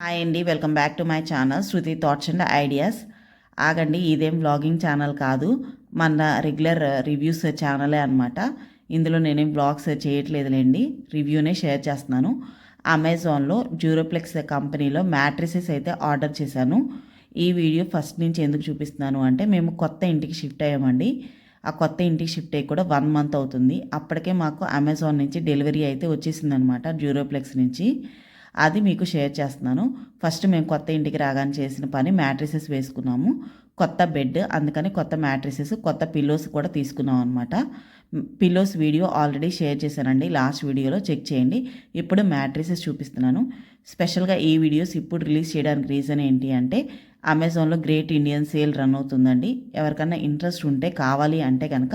Hi అండి welcome back to my channel Shruti thoughts and ideas. ఆగండి ఇదేం vlogging channel కాదు మన రెగ్యులర్ రివ్యూస్ ఛానలే అనమాట ఇందులో నేనేం బ్లాగ్స్ చేయట్లేదులేండి రివ్యూనే షేర్ చేస్తున్నాను. అమెజాన్లో జ్యూరోప్లెక్స్ కంపెనీలో మ్యాట్రిసెస్ అయితే ఆర్డర్ చేశాను. ఈ వీడియో ఫస్ట్ నుంచి ఎందుకు చూపిస్తున్నాను అంటే మేము కొత్త ఇంటికి షిఫ్ట్ అయ్యామండి. ఆ కొత్త ఇంటికి షిఫ్ట్ అయ్యి కూడా వన్ మంత్ అవుతుంది. అప్పటికే మాకు అమెజాన్ నుంచి డెలివరీ అయితే వచ్చేసిందనమాట జూరోప్లెక్స్ నుంచి. అది మీకు షేర్ చేస్తున్నాను. ఫస్ట్ మేము కొత్త ఇంటికి రాగానే చేసిన పని మ్యాట్రిసెస్ వేసుకున్నాము. కొత్త బెడ్ అందుకని కొత్త మ్యాట్రిసెస్ కొత్త పిల్లోస్ కూడా తీసుకున్నాం అనమాట పిల్లోస్ వీడియో ఆల్రెడీ షేర్ చేశానండి. లాస్ట్ వీడియోలో చెక్ చేయండి. ఇప్పుడు మ్యాట్రిసెస్ చూపిస్తున్నాను. స్పెషల్గా ఈ వీడియోస్ ఇప్పుడు రిలీజ్ చేయడానికి రీజన్ ఏంటి అంటే అమెజాన్లో గ్రేట్ ఇండియన్ సేల్ రన్ అవుతుందండి. ఎవరికన్నా ఇంట్రెస్ట్ ఉంటే కావాలి అంటే కనుక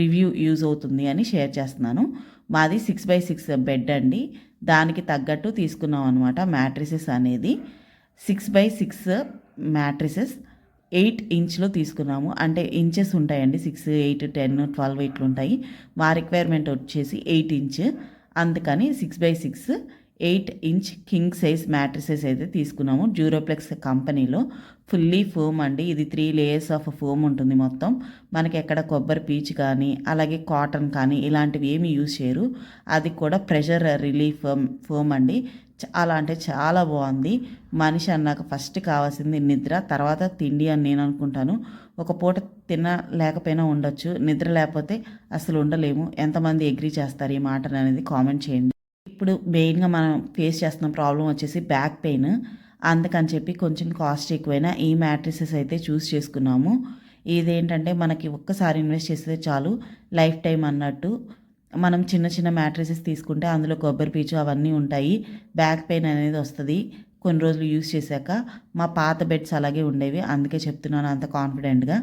రివ్యూ యూజ్ అవుతుంది అని షేర్ చేస్తున్నాను. మాది సిక్స్ బై సిక్స్ బెడ్ అండి. దానికి తగ్గట్టు తీసుకున్నాం అనమాట మ్యాట్రిసెస్ అనేది. Six by six mattresses eight ఇంచ్లో తీసుకున్నాము. అంటే ఇంచెస్ ఉంటాయండి. సిక్స్ ఎయిట్ టెన్ ట్వెల్వ్ ఇట్లుంటాయి. మా రిక్వైర్మెంట్ వచ్చేసి ఎయిట్ ఇంచ్. అందుకని six by six eight inch king size mattresses అయితే తీసుకున్నాము. జ్యూరోప్లెక్స్ కంపెనీలో ఫుల్లీ ఫోమ్ అండి. ఇది త్రీ లేయర్స్ ఆఫ్ ఫోమ్ ఉంటుంది మొత్తం. మనకి ఎక్కడ కొబ్బరి పీచ్ కానీ అలాగే కాటన్ కానీ ఇలాంటివి ఏమి యూజ్ చేయరు. అది కూడా ప్రెషర్ రిలీఫ్ ఫోమ్ అండి. చాలా అంటే చాలా బాగుంది. మనిషి అన్నాక ఫస్ట్ కావాల్సింది నిద్ర తర్వాత తిండి అని నేను అనుకుంటాను. ఒక పూట తిన లేకపోయినా ఉండొచ్చు. నిద్ర లేకపోతే అసలు ఉండలేము. ఎంతమంది అగ్రీ చేస్తారు ఈ మాట అనేది కామెంట్ చేయండి. ఇప్పుడు మెయిన్గా మనం ఫేస్ చేస్తున్న ప్రాబ్లం వచ్చేసి బ్యాక్ పెయిన్. అందుకని చెప్పి కొంచెం కాస్ట్ ఎక్కువైనా ఈ మ్యాట్రిసెస్ అయితే చూస్ చేసుకున్నాము. ఇదేంటంటే మనకి ఒక్కసారి ఇన్వెస్ట్ చేస్తే చాలు లైఫ్ టైం అన్నట్టు. మనం చిన్న చిన్న మ్యాట్రిసెస్ తీసుకుంటే అందులో కొబ్బరి పీచు అవన్నీ ఉంటాయి. బ్యాక్ పెయిన్ అనేది వస్తుంది. కొన్ని రోజులు యూస్ చేశాక మా పాత బెడ్స్ అలాగే ఉండేవి. అందుకే చెప్తున్నాను అంత కాన్ఫిడెంట్గా.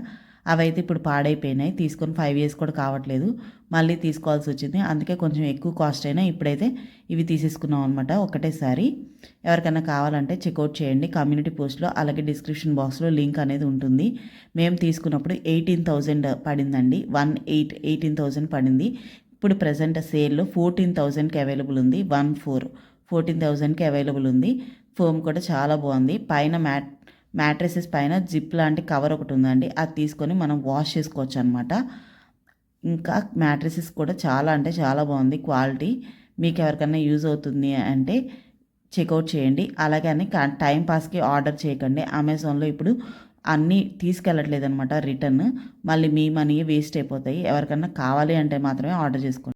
అవైతే ఇప్పుడు పాడైపోయినాయి. తీసుకొని ఫైవ్ ఇయర్స్ కూడా కావట్లేదు. మళ్ళీ తీసుకోవాల్సి వచ్చింది. అందుకే కొంచెం ఎక్కువ కాస్ట్ అయినా ఇప్పుడైతే ఇవి తీసేసుకున్నాం అనమాట ఒకటేసారి ఎవరికైనా కావాలంటే చెక్అవుట్ చేయండి. కమ్యూనిటీ పోస్ట్లో అలాగే డిస్క్రిప్షన్ బాక్స్లో లింక్ అనేది ఉంటుంది. మేము తీసుకున్నప్పుడు ఎయిటీన్ థౌజండ్ పడిందండి. వన్ ఎయిట్ ఎయిటీన్ థౌజండ్ పడింది. ఇప్పుడు ప్రజెంట్ సేల్లో ఫోర్టీన్ థౌజండ్కి అవైలబుల్ ఉంది. వన్ ఫోర్ ఫోర్టీన్ థౌజండ్కి అవైలబుల్ ఉంది. ఫోమ్ కూడా చాలా బాగుంది. పైన మ్యాట్ మ్యాట్రెసెస్ పైన జిప్ లాంటి కవర్ ఒకటి ఉందండి. అది తీసుకొని మనం వాష్ చేసుకోవచ్చు అనమాట ఇంకా మ్యాట్రెసెస్ కూడా చాలా అంటే చాలా బాగుంది క్వాలిటీ. మీకు ఎవరికైనా యూజ్ అవుతుంది అంటే చెక్అవుట్ చేయండి. అలాగే అని టైం పాస్కి ఆర్డర్ చేయకండి. అమెజాన్లో ఇప్పుడు అన్నీ తీసుకెళ్ళట్లేదు అనమాట రిటర్న్. మళ్ళీ మీ మనీ వేస్ట్ అయిపోతాయి. ఎవరికన్నా కావాలి అంటే మాత్రమే ఆర్డర్ చేసుకోండి.